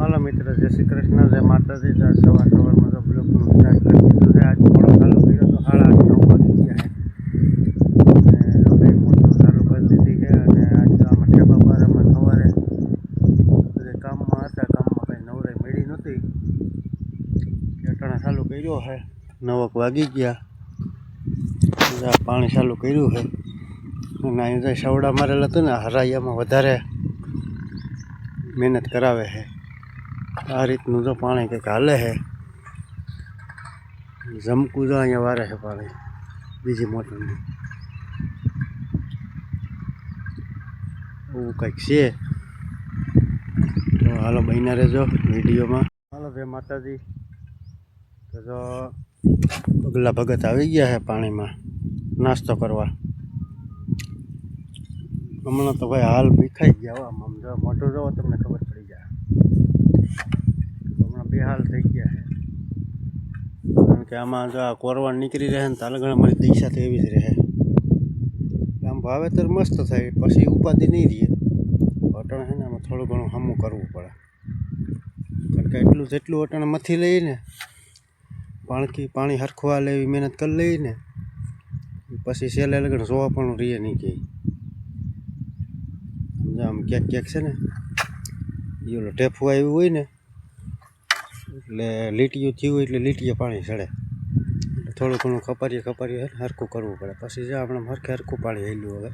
હાલો મિત્રો, જય શ્રી કૃષ્ણ, જય માતાજી જય સવાર સવારમાં તો થોડો ચાલુ કર્યો તો સાડા આઠ નવ વાગી ગયા છે. જો ચાલુ કરી દીધી છે અને આજ તો આમાં ટેબા પારામાં સવારે કામમાં હતા, કામમાં કંઈ નવરાઈ મળી નહોતી. અટાણા ચાલુ કર્યો છે. નવક વાગી ગયા. પાણી ચાલુ કર્યું છે. અને અહીંયા સવડા મારેલા હતું ને હરાઈયામાં વધારે મહેનત કરાવે છે. આ રીતનું તો પાણી કંઈક હાલે છે. જમકું જો અહીંયા વારે છે પાણી. બીજી મોટરની. એવું કંઈક છે. તો હાલો બહીના રહેજો વિડીયોમાં. હાલો ભાઈ માતાજી. તો જો પગલા ભગત આવી ગયા છે પાણીમાં. નાસ્તો કરવા. હમણાં તો ભાઈ હાલ ભીખાઈ ગયા આમ. જો મોટું જોવો તમને ખબર પડી જાય. હમણાં બે હાલ થઈ ગયા છે. કારણ કે આમાં જો આ કોરવા નીકળી રહે ને તાલગણ મારી દિશા તો એવી જ રહે. આમ વાવેતર મસ્ત થાય, પછી ઉપાધિ નહીં રહે. અટણ છે ને આમાં થોડું ઘણું સામું કરવું પડે. કારણ કે એટલું જેટલું અટણ મથી લઈને પાણકી, પાણી હરખવા લેવી મહેનત કરી લઈને પછી સેલે લગણ જોવા પણ રહીએ નહીં કે આમ ક્યાંક ક્યાંક છે ને એ ઓલો ટેફું આવ્યું હોય ને એટલે લીટીયું થયું એટલે લીટીએ પાણી ચડે થોડું ઘણું ખપારીએ ખપારીએ હરખું કરવું પડે. પછી જે આપણે હરખે હરખું પાણી હેલ્યું હવે.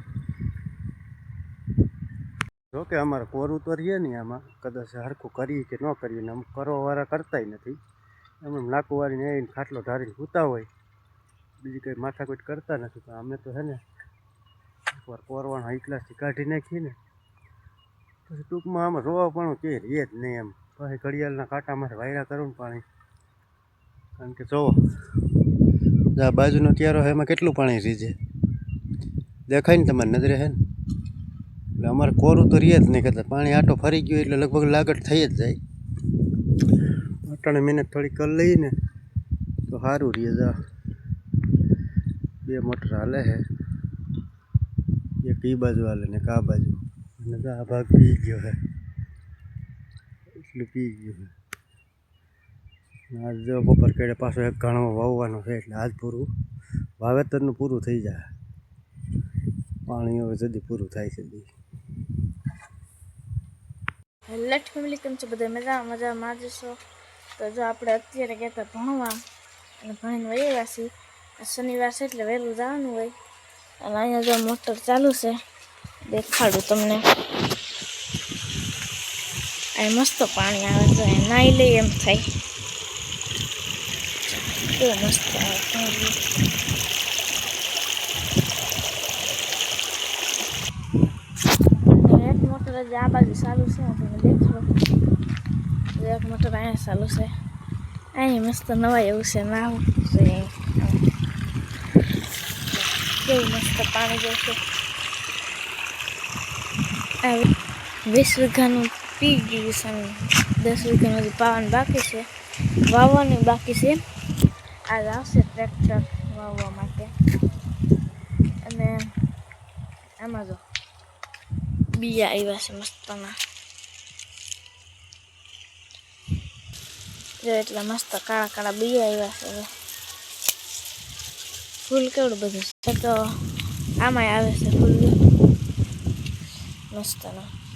જોકે અમારે કોરું તો રહીએ નહીં આમાં. કદાચ હરખું કરીએ કે ન કરીએ ને આમ કરવાવાળા કરતાય નથી. એમ એમ નાકું વાળીને આવીને ખાટલો ધારીને સૂતા હોય. બીજી કંઈ માથાકૂટ કરતા નથી. પણ અમે તો છે ને એકવાર કોરવાણ હાઈ કાઢી નાખીએ ને. પછી ટૂંકમાં આમાં રોવા પણ કે રહે જ નહીં એમ. પછી ઘડિયાળના કાંટામાંથી વાયરા કરું પાણી. કારણ કે જોવો આ બાજુનો ક્યારો છે, એમાં કેટલું પાણી રીજે દેખાય ને તમારી નજરે છે ને? એટલે અમારે કોરું તો રહે જ નહીં કરતા પાણી આટો ફરી ગયો એટલે લગભગ લાગટ થઈ જ જાય. અટાણે મહેનત થોડી કરી લઈએ ને, તો સારું રહે જા. બે મોટર હાલે છે. એક ઈ બાજુ હાલે ને એક આ બાજુ. અને આ ભાગ પી ગયો છે. એટલું પી ગયું આજ જો બપોર કેડે પાછો એક ઘણો વાવવાનો છે એટલે આજ પૂરું વાવેતરનું પૂરું થઈ જાય. પાણી હવે જલ્દી પૂરું થાય છે લેટ ફેમિલી કેમ છો? બધા મજા મજામાં જ છો? તો જો આપણે અત્યારે ગયા હતા ભણવા, અને ભણીને વહી આવ્યા શનિવાર છે એટલે વહેલું જવાનું હોય. અને અહીંયા જો મોટર ચાલુ છે, દેખાડું તમને. અહીં મસ્ત પાણી આવે તો નાહી લઈ એમ થાય. કેવું મસ્ત આવે એક મોટર જ આ બાજુ ચાલુ છે તમે તમને એક મોટર અહીંયા ચાલુ છે. અહીં મસ્ત નવાય એવું છે, નાવું છે. કેવું મસ્ત પાણી જાય છે આ વીસ વીઘાનું પી ગયું દસ વીઘાનું હજી પાવાનું બાકી છે. વાવવાનું બાકી છે. આ આવશે ટ્રેક્ટર વાવવા માટે. અને આમાં જો બીજા આવ્યા છે મસ્તના. જો એટલા મસ્ત કાળા કાળા બીજા આવ્યા છે ફૂલ કેવડું બધું છે. તો આમાંય આવે છે ફૂલ. મસ્તના.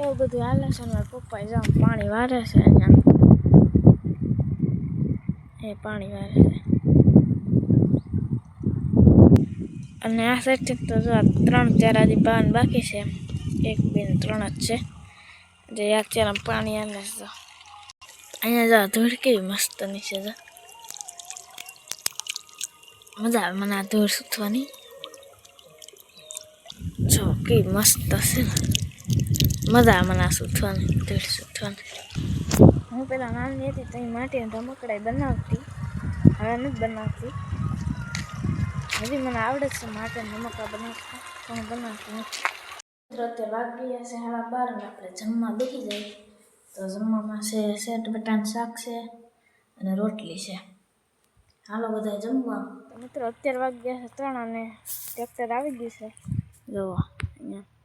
એવું બધું હાલે છે ને પપ્પા જામ પાણી વારે છે અહીંયા. એ પાણી વારે છે. અને આ સાઈડથી તો જો ત્રણ ચાર આદી પાન બાકી છે. એક, બે ત્રણ જ છે. જે એક ચાર પાણી આવે છે. અહીંયા જો ધૂળ કેવી મસ્ત નીચે જો. મજા આવે મને આ ધૂળ સૂથવાની જો કેવી મસ્ત છે. ને મજા મને આ સૂથવાની ધૂળ સૂથવાની હું પેલા નાની હતી તો માટે રમકડાઈ બનાવતી. હવે નથી બનાવતી. હજી મને આવડે છે માટે રમકડા બનાવતા પણ બનાવતી નથી. અત્યારે વાગી ગયા છે સાડા બાર અને આપણે જમવા બેસી જઈએ. તો જમવામાં છે સેટ બટાન શાક છે અને રોટલી છે. હાલો બધા જમવા. મિત્રો અત્યારે વાગી ગયા છે ત્રણ અને ટ્રેક્ટર આવી ગયું છે. જોવા અહીંયા.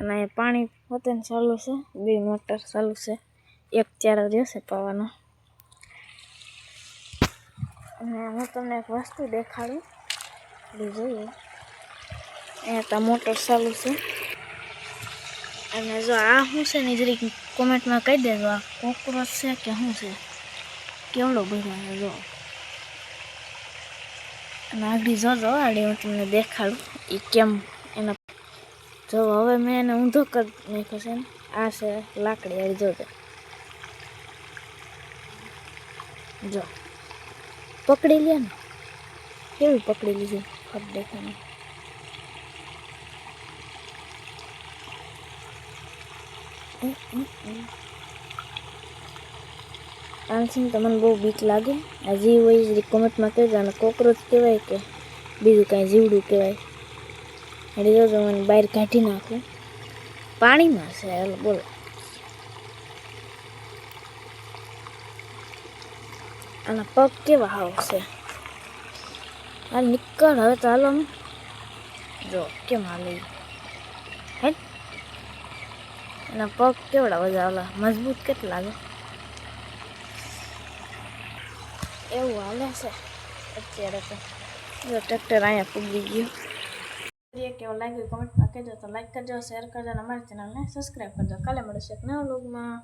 અને પાણી પોતે ચાલુ છે, બે મોટર ચાલુ છે, એક ચાર રહેશે પાવાનો. અને હું તમને એક વસ્તુ દેખાડું જોઈએ. અહીંયા તો મોટર ચાલુ છે. અને જો આ શું છે ને જરીક કોમેન્ટમાં કહી દેજો, આ કોકરોચ છે કે શું છે? કેવડો બધો જો. અને આગળ જોજો આગળ હું તમને દેખાડું એ કેમ જો હવે મેં એને ઊંધો કરી નાખ્યો છે ને, આ છે લાકડી આવી જોજો જો. પકડી લે ને. કેવી પકડી લીધી? ખબર દેખાને આનથી તમને બહુ બીક લાગે. આ જીવ હોય કોમેન્ટમાં કહેજો અને કોકરોચ કહેવાય કે બીજું કાંઈ જીવડું કહેવાય. એટલે જોજો મને બહાર કાઢી નાખું. પાણીમાં છે, હાલો બોલો. આના પગ કેવા હાવ છે. આ નીકળ, હવે ચાલો જો, કેમ હાલે હે? એના પગ કેવડા બધા ઓલા મજબૂત કેટલા લાગે એવું હાલે છે? અત્યારે તો. જો, ટ્રેક્ટર અહીંયા પૂગી ગયું. વીડિયો કેવો લાગ્યો કમેન્ટમાં કહેજો તો લાઈક કરજો શેર કરજો અને અમારી ચેનલને સબસ્ક્રાઈબ કરજો. કાલે મળીશું એક નવા લોગમાં